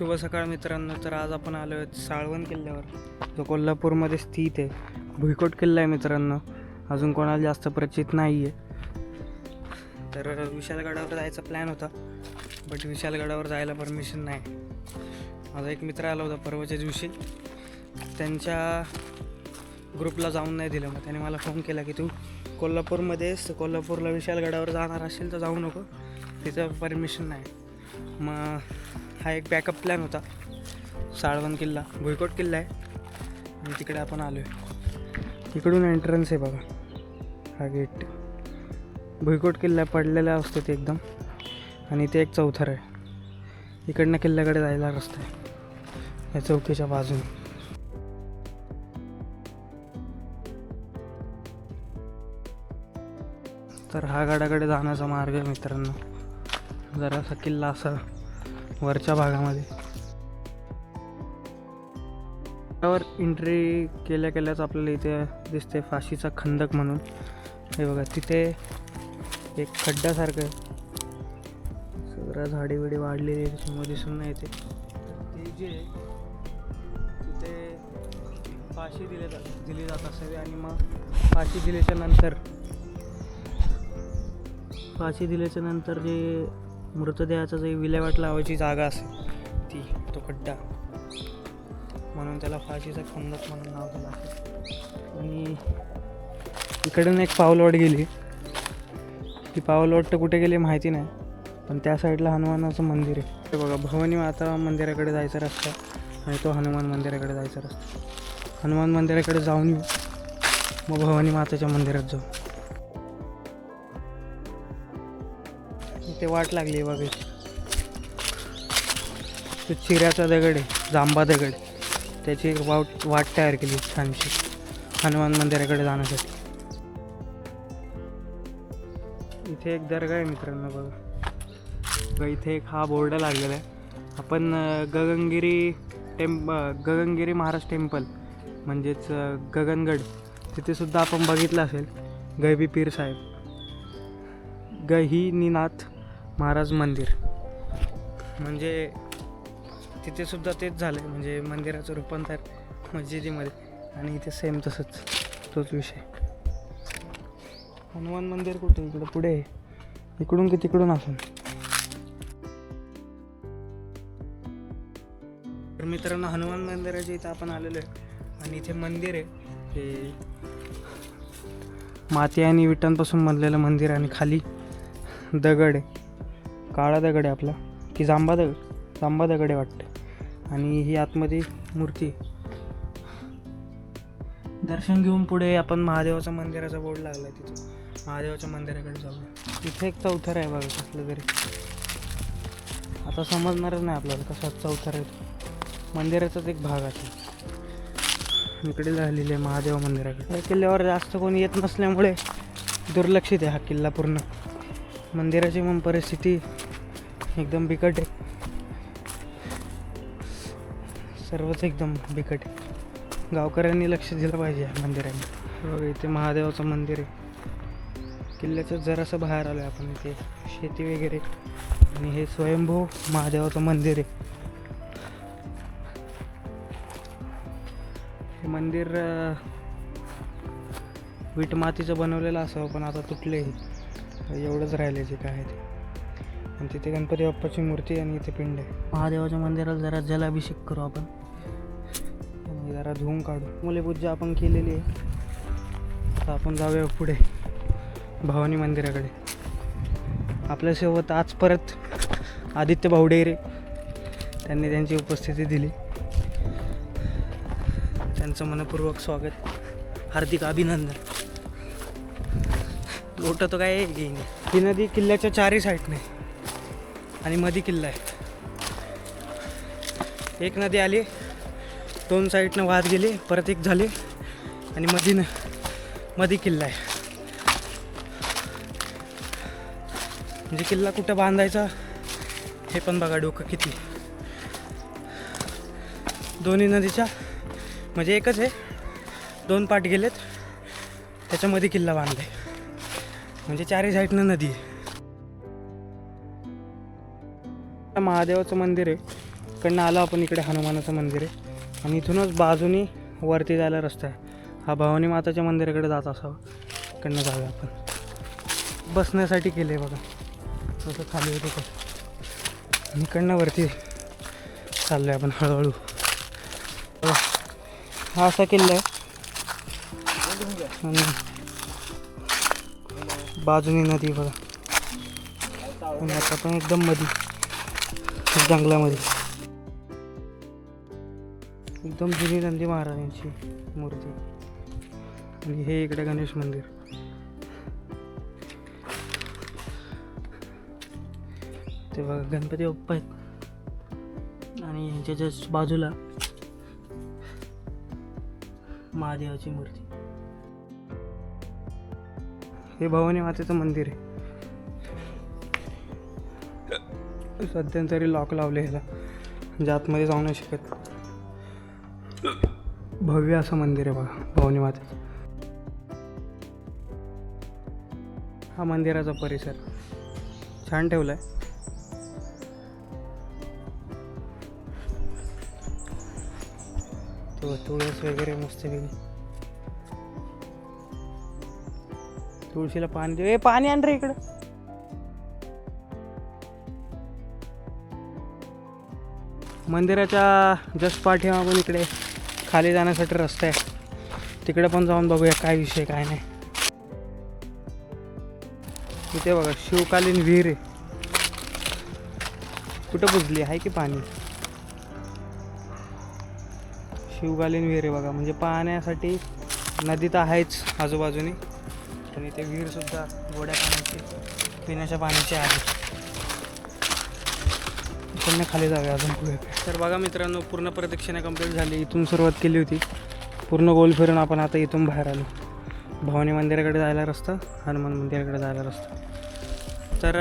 शुभ सकाळ मित्रांनो तर आज आपण आलो आहोत साळवण किल्ल्यावर. जो कोल्हापूरमध्ये स्थित आहे. भुईकोट किल्ला आहे मित्रांनो. अजून कोणाला जास्त परिचित नाही आहे तर विशालगडावर जायचा प्लॅन होता. बट विशालगडावर जायला परमिशन नाही. माझा एक मित्र आला होता परवाच्या दिवशी. त्यांच्या ग्रुपला जाऊन नाही दिलं. मग त्याने मला फोन केला की तू कोल्हापूरमध्येस कोल्हापूरला विशालगडावर जाणार असेल तर जाऊ नको. तिचं परमिशन नाही. मग हा एक बॅकअप प्लॅन होता. साळवण किल्ला भुईकोट किल्ला आहे. आणि तिकडे आपण आलो आहे इकडून एंट्रन्स आहे बघा. हा गेट भुईकोट किल्ला पडलेला असतो ते एकदम. आणि ते एक चौथर आहे. इकडनं किल्ल्याकडे जायला रस्ता आहे. या चौकीच्या बाजूने. तर हा गडाकडे जाण्याचा मार्ग आहे मित्रांनो. जरासा किल्ला असा. वरच्या भागामध्ये. त्यावर एंट्री केल्या केल्याच आपल्याला इथे दिसते फाशीचा खंदक म्हणून. हे बघा तिथे एक खड्ड्यासारखं आहे. सगळं झाडे बिडे वाढलेली आहे, त्याच्यामुळे दिसून नाही येते ते जे तिथे फाशी दिले जात दिली जात असावी आणि मग फाशी दिल्याच्या नंतर फाशी दिल्याच्या नंतर जे मृतदेहाचा जे विल्हेवाट लावायची जागा असेल ती तो खड्डा. म्हणून त्याला फाशीचा खंदक म्हणून नाव दिलं आहे. आणि इकडून एक पावलवाट गेली. ती पावलवाट तर कुठे गेली माहिती नाही पण त्या साईडला हनुमानाचं मंदिर आहे. ते बघा भवानी माता मंदिराकडे जायचा रस्ता आणि तो हनुमान मंदिराकडे जायचा रस्ता. हनुमान मंदिराकडे जाऊन येऊ मग भवानी माताच्या मंदिरात जाऊ. ते वाट लागली आहे बघा. तो चिऱ्याचा दगड आहे जांबा दगड. त्याची वाट वाट तयार केली छानशी. हनुमान मंदिराकडे जाण्यासाठी. इथे एक दर्गा आहे मित्रांनो बघा. इथे एक हा बोर्ड लागलेला आहे. आपण गगनगिरी टेम्प गगनगिरी महाराज टेम्पल म्हणजेच गगनगड तिथेसुद्धा आपण बघितलं असेल. गैबी पीर साहेब. गहिनीनाथ महाराज मंदिर. म्हणजे तिथेसुद्धा तेच झालं म्हणजे मंदिराचं रूपांतर मस्जिदीमध्ये आणि इथे सेम तसंच. तोच विषय. हनुमान मंदिर कुठे? इकडं पुढे आहे. इकडून की तिकडून असून तर मित्रांनो हनुमान मंदिराच्या इथं आपण आलेलो आहे. आणि इथे मंदिर आहे. हे माती आणि विटांपासून बनलेलं मंदिर आणि खाली दगड आहे. काळा दगड आहे आपला. की जांबा दगड जांबा दगड आहे वाटतं. आणि ही आतमध्ये मूर्ती. दर्शन घेऊन पुढे आपण महादेवाच्या मंदिराचा बोर्ड लागला आहे तिथं. महादेवाच्या मंदिराकडे जाऊया. तिथे एक चौथर आहे बघा कसलं तरी. आता समजणारच नाही आपल्याला कसा चौथर आहे मंदिराचाच एक भाग आहे. इकडे झालेले आहे महादेव मंदिराकडे. या किल्ल्यावर जास्त कोणी येत नसल्यामुळे दुर्लक्षित आहे हा किल्ला पूर्ण. मंदिराची मग परिस्थिती एकदम बिकट आहे. सर्वच एकदम बिकट आहे. गावकऱ्यांनी लक्ष दिलं पाहिजे या मंदिराने. इथे महादेवाचं मंदिर आहे. किल्ल्याचं जरासं बाहेर आलो आहे आपण इथे. शेती वगैरे. आणि हे स्वयंभू महादेवाचं मंदिर आहे. हे मंदिर वीट मातीचं बनवलेलं असावं पण आता तुटले एवढंच राहिले जे काय ते. आणि तिथे गणपती बाप्पाची मूर्ती आणि इथे पिंड आहे. महादेवाच्या मंदिराला जरा जलाभिषेक करू आपण. आणि जरा धुवून काढू. मूलपूजा आपण केलेली आहे. आता आपण जाऊया पुढे भवानी मंदिराकडे. आपल्यासोबत आज परत आदित्य भावडेरे त्यांनी त्यांची उपस्थिती दिली. त्यांचं मनपूर्वक स्वागत. हार्दिक अभिनंदन. लोट तो काय घेईन ही नदी किल्ल्याच्या चारही साईडने आणि मधी किल्ला आहे. एक नदी आली दोन साईडनं वाहत गेली परत एक झाली आणि मधीनं मधी किल्ला आहे. म्हणजे किल्ला कुठं बांधायचा हे पण बघा डोकं किती. दोन्ही नदीच्या म्हणजे एकच आहे दोन पाट गेलेत त्याच्यामध्ये किल्ला बांधलाय. म्हणजे चारही साईडनं नदी आहे. महादेवाचं मंदिर आहे. इकडनं आलो आपण इकडे हनुमानाचं मंदिर आहे. आणि इथूनच बाजूनी वरती जायला रस्ता आहे. हा भवानी माताच्या मंदिराकडे जात असावा. इकडनं जाऊया आपण. बसण्यासाठी केलं आहे बघा. तसं खाली होतं तसं इकडनं वरती चाललो आहे आपण हळूहळू. हा असा किल्ला आहे. आणि बाजूनी नदी बघा. आता पण एकदम मधी. जंगलामध्ये. एकदम जुनी नंदी महाराजांची मूर्ती. आणि हे इकडे गणेश मंदिर. ते बघा गणपती बाप्पा आहेत. आणि ह्यांच्या जस्ट बाजूला महादेवाची मूर्ती. हे भवानी मातेचं मंदिर आहे. सध्या तरी लॉक लावले ह्याला. म्हणजे आतमध्ये जाऊ नाही शकत. भव्य असं मंदिर आहे बघा भवनी मातेचं. हा मंदिराचा परिसर. छान ठेवला आहे तुळस वगैरे मस्त गेली तुळशीला पाणी दे. ए, पाणी आण रे इकडं. मंदिराच्या जस्ट पाठीमागून इकडे खाली जाण्यासाठी रस्ता आहे. तिकडे पण जाऊन बघूया काय विषय काय नाही. इथे बघा शिवकालीन विहीर आहे. कुठं बुजली? आहे की पाणी? शिवकालीन विहीर आहे बघा. म्हणजे पाहण्यासाठी नदी तर आहेच आजूबाजूनी. आणि ते विहीरसुद्धा गोड्या पाण्याची पिण्याच्या पाण्याची आहे. इकडनं खाली जाऊया अजून पुढे. तर बघा मित्रांनो पूर्ण प्रदक्षिणा कंप्लीट झाली. इथून सुरुवात केली होती. पूर्ण गोल फिरून आपण आता इथून बाहेर आलो. भवानी मंदिराकडे जायला रस्ता हनुमान मंदिराकडे जायला रस्ता. तर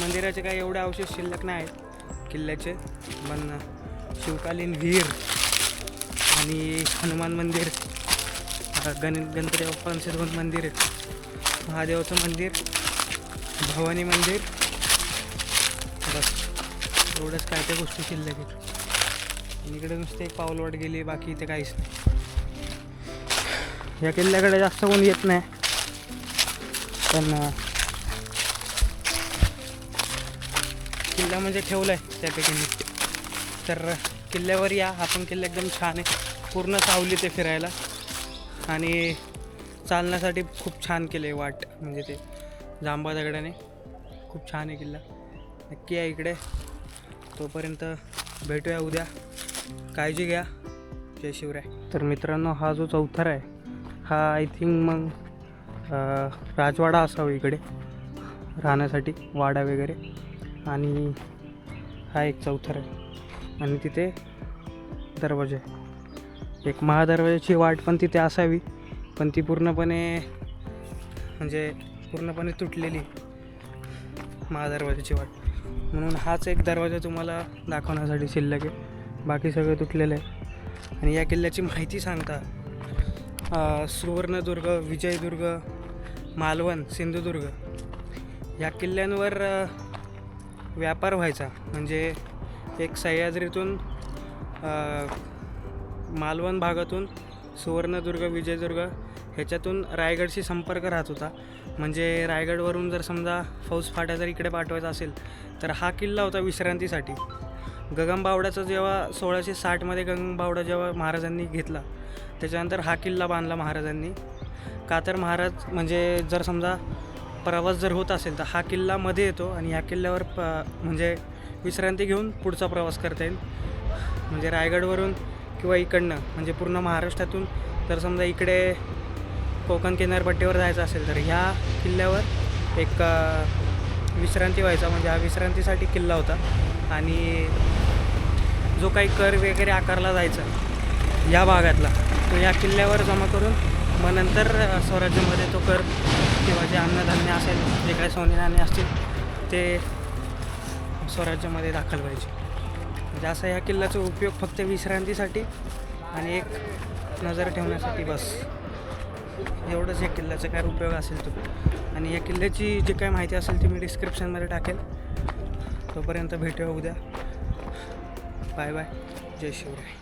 मंदिराचे काही एवढे अवशेष शिल्लक नाही आहेत किल्ल्याचे. पण शिवकालीन विहीर आणि हनुमान मंदिर गण गणपती बाप्पांचे दोन मंदिर आहेत महादेवाचं मंदिर भवानी मंदिर बस एवढंच काय त्या गोष्टी शिल्लक आहेत. आणि इकडे नुसते एक पाऊलवाट गेली बाकी इथे काहीच नाही. या किल्ल्याकडे जास्त कोण येत नाही. पण किल्ला म्हणजे ठेवला आहे त्या ठिकाणी. तर किल्ल्यावर या. आपण किल्ला एकदम छान आहे. पूर्ण सावली ते फिरायला. आणि चालण्यासाठी खूप छान केले आहे वाट. म्हणजे ते जांबा दगडाने. खूप छान आहे किल्ला. नक्की या इकडे. तोपर्यंत भेटूया उद्या. काळजी घ्या. जय शिवराय. तर मित्रांनो हा जो चौथर आहे हा आय थिंक मग राजवाडा असावा इकडे राहण्यासाठी वाडा वगैरे. आणि हा एक चौथर आहे. आणि तिथे दरवाजा. आहे एक महादरवाजाची वाट पण तिथे असावी पण ती पूर्णपणे म्हणजे पूर्णपणे तुटलेली महादरवाजाची वाट. म्हणून हाच एक दरवाजा तुम्हाला दाखवण्यासाठी शिल्लक आहे. बाकी सगळं तुटलेलं आहे. आणि या किल्ल्याची माहिती सांगता सुवर्णदुर्ग विजयदुर्ग मालवण सिंधुदुर्ग या किल्ल्यांवर व्यापार व्हायचा. म्हणजे एक सह्याद्रीतून मालवण भागातून सुवर्णदुर्ग विजयदुर्ग ह्याच्यातून रायगडशी संपर्क राहत होता. म्हणजे रायगडवरून जर समजा फौज फाट्या जर इकडे पाठवायचा असेल तर हा किल्ला होता विश्रांतीसाठी. गगनबावड्याचा जेव्हा सोळाशे साठमध्ये गगनबावडा जेव्हा महाराजांनी घेतला त्याच्यानंतर हा किल्ला बांधला महाराजांनी. कातर महाराज म्हणजे जर समजा प्रवास जर होत असेल तर हा किल्ला मध्ये येतो आणि ह्या किल्ल्यावर प म्हणजे विश्रांती घेऊन पुढचा प्रवास करता येईल. म्हणजे रायगडवरून किंवा इकडनं म्हणजे पूर्ण महाराष्ट्रातून जर समजा इकडे कोकण किनारपट्टीवर जायचं असेल तर ह्या किल्ल्यावर एक विश्रांती व्हायचा. म्हणजे हा विश्रांतीसाठी किल्ला होता. आणि जो काही कर वगैरे आकारला जायचा या भागातला तो या किल्ल्यावर जमा करून मग नंतर स्वराज्यामध्ये तो कर किंवा जे अन्नधान्य असेल जे काही सोनेधान्य असतील ते स्वराज्यामध्ये दाखल व्हायचे. म्हणजे असा ह्या किल्ल्याचा उपयोग फक्त विश्रांतीसाठी आणि एक नजर ठेवण्यासाठी बस. एवढंच या किल्ल्याचा काय उपयोग असेल तो. आणि या किल्ल्याची जी काय माहिती असेल ती मी डिस्क्रिप्शनमध्ये टाकेल. तोपर्यंत भेटूया उद्या. बाय बाय जय शिवराय.